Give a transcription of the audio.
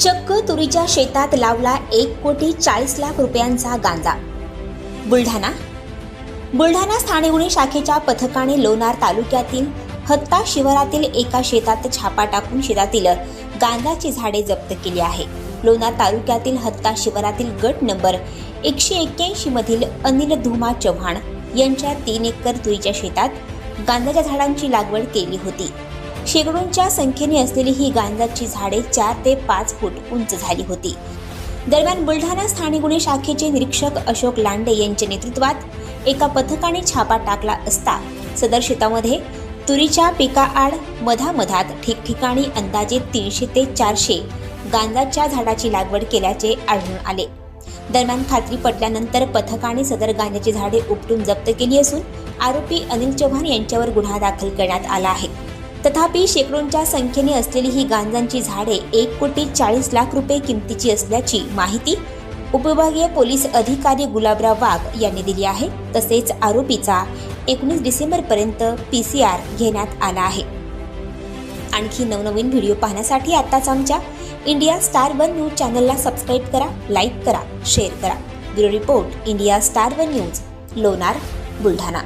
चक्क तुरीच्या शेतात लावला एक कोटी चाळीस लाख रुपयांचा गांजा. बुलढाणा. बुलढाणा स्थानिक गुन्हे शाखेच्या पथकाने लोणार तालुक्यातील हत्ता शिवारातील एका शेतात छापा टाकून शेतातील गांजाची झाडे जप्त केली आहे. लोणार तालुक्यातील हत्ता शिवारातील गट नंबर एकशे एक्क्याऐंशी मधील अनिल धुमा चव्हाण यांच्या तीन एकर तुरीच्या शेतात गांजाच्या झाडांची लागवड केली होती. शेकडोंच्या संख्येने असलेली ही गांजाची झाडे चार ते पाच फूट उंच झाली होती. दरम्यान बुलढाणा स्थानिक गुन्हे शाखेचे निरीक्षक अशोक लांडे यांच्या नेतृत्वात एका पथकाने छापा टाकला असता सदर शेतामध्ये तुरीच्या पिकाआड मधामधात ठिकठिकाणी अंदाजे तीनशे ते चारशे गांजाच्या झाडाची लागवड केल्याचे आढळून आले. दरम्यान खात्री पटल्यानंतर पथकाने सदर गांजाची झाडे उपटून जप्त केली असून आरोपी अनिल चव्हाण यांच्यावर गुन्हा दाखल करण्यात आला आहे. तथापि शेकडोंच्या संख्येने असलेली ही गांजांची झाडे एक कोटी चाळीस लाख रुपये किमतीची असल्याची माहिती उपविभागीय पोलीस अधिकारी गुलाबराव वाघ यांनी दिली आहे. तसेच आरोपीचा एकोणीस डिसेंबरपर्यंत पी सी आर घेण्यात आला आहे. आणखी नवनवीन व्हिडिओ पाहण्यासाठी आत्ताच आमच्या इंडिया स्टार वन न्यूज चॅनलला सबस्क्राईब करा लाईक करा शेअर करा. Bureau report India star one news Lonar Buldhana.